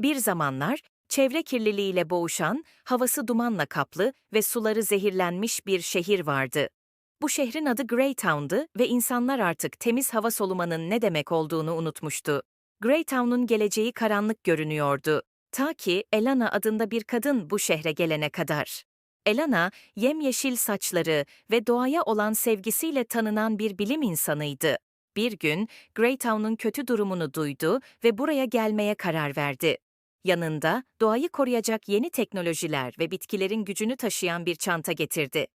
Bir zamanlar çevre kirliliğiyle boğuşan, havası dumanla kaplı ve suları zehirlenmiş bir şehir vardı. Bu şehrin adı Greytown'du ve insanlar artık temiz hava solumanın ne demek olduğunu unutmuştu. Greytown'un geleceği karanlık görünüyordu. Ta ki Elana adında bir kadın bu şehre gelene kadar. Elana, yemyeşil saçları ve doğaya olan sevgisiyle tanınan bir bilim insanıydı. Bir gün Greytown'un kötü durumunu duydu ve buraya gelmeye karar verdi. Yanında doğayı koruyacak yeni teknolojiler ve bitkilerin gücünü taşıyan bir çanta getirdi.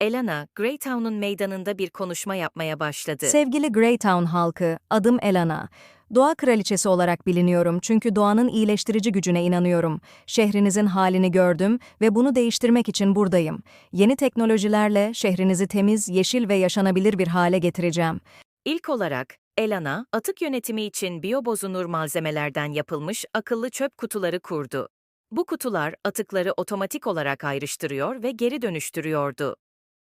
Elana, Greytown'un meydanında bir konuşma yapmaya başladı. Sevgili Greytown halkı, adım Elana. Doğa kraliçesi olarak biliniyorum çünkü doğanın iyileştirici gücüne inanıyorum. Şehrinizin halini gördüm ve bunu değiştirmek için buradayım. Yeni teknolojilerle şehrinizi temiz, yeşil ve yaşanabilir bir hale getireceğim. İlk olarak Elana, atık yönetimi için biyobozunur malzemelerden yapılmış akıllı çöp kutuları kurdu. Bu kutular atıkları otomatik olarak ayrıştırıyor ve geri dönüştürüyordu.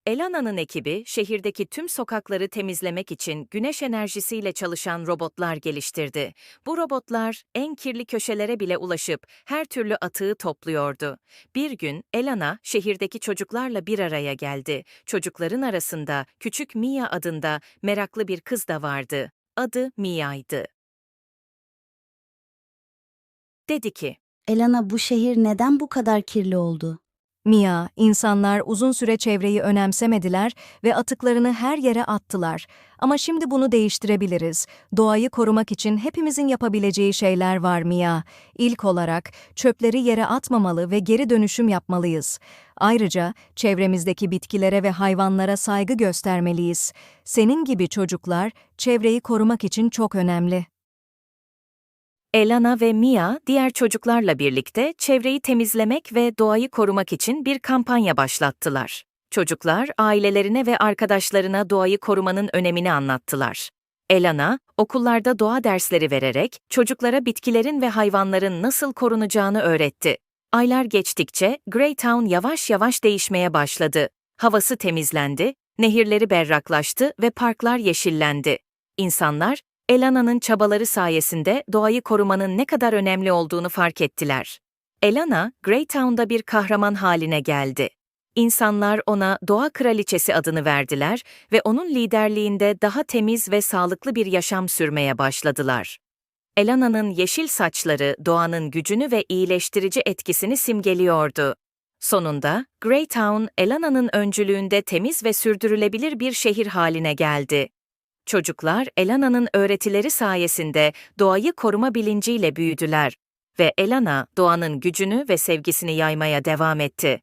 Elana'nın ekibi şehirdeki tüm sokakları temizlemek için güneş enerjisiyle çalışan robotlar geliştirdi. Bu robotlar en kirli köşelere bile ulaşıp her türlü atığı topluyordu. Bir gün Elana şehirdeki çocuklarla bir araya geldi. Çocukların arasında küçük Mia adında meraklı bir kız da vardı. Adı Mia'ydı. Dedi ki, Elana bu şehir neden bu kadar kirli oldu? Mia, insanlar uzun süre çevreyi önemsemediler ve atıklarını her yere attılar. Ama şimdi bunu değiştirebiliriz. Doğayı korumak için hepimizin yapabileceği şeyler var Mia. İlk olarak çöpleri yere atmamalı ve geri dönüşüm yapmalıyız. Ayrıca çevremizdeki bitkilere ve hayvanlara saygı göstermeliyiz. Senin gibi çocuklar çevreyi korumak için çok önemli. Elana ve Mia diğer çocuklarla birlikte çevreyi temizlemek ve doğayı korumak için bir kampanya başlattılar. Çocuklar ailelerine ve arkadaşlarına doğayı korumanın önemini anlattılar. Elana, okullarda doğa dersleri vererek çocuklara bitkilerin ve hayvanların nasıl korunacağını öğretti. Aylar geçtikçe Greytown yavaş yavaş değişmeye başladı. Havası temizlendi, nehirleri berraklaştı ve parklar yeşillendi. İnsanlar Elana'nın çabaları sayesinde doğayı korumanın ne kadar önemli olduğunu fark ettiler. Elana, Greytown'da bir kahraman haline geldi. İnsanlar ona Doğa Kraliçesi adını verdiler ve onun liderliğinde daha temiz ve sağlıklı bir yaşam sürmeye başladılar. Elana'nın yeşil saçları doğanın gücünü ve iyileştirici etkisini simgeliyordu. Sonunda, Greytown, Elana'nın öncülüğünde temiz ve sürdürülebilir bir şehir haline geldi. Çocuklar Elana'nın öğretileri sayesinde doğayı koruma bilinciyle büyüdüler ve Elana doğanın gücünü ve sevgisini yaymaya devam etti.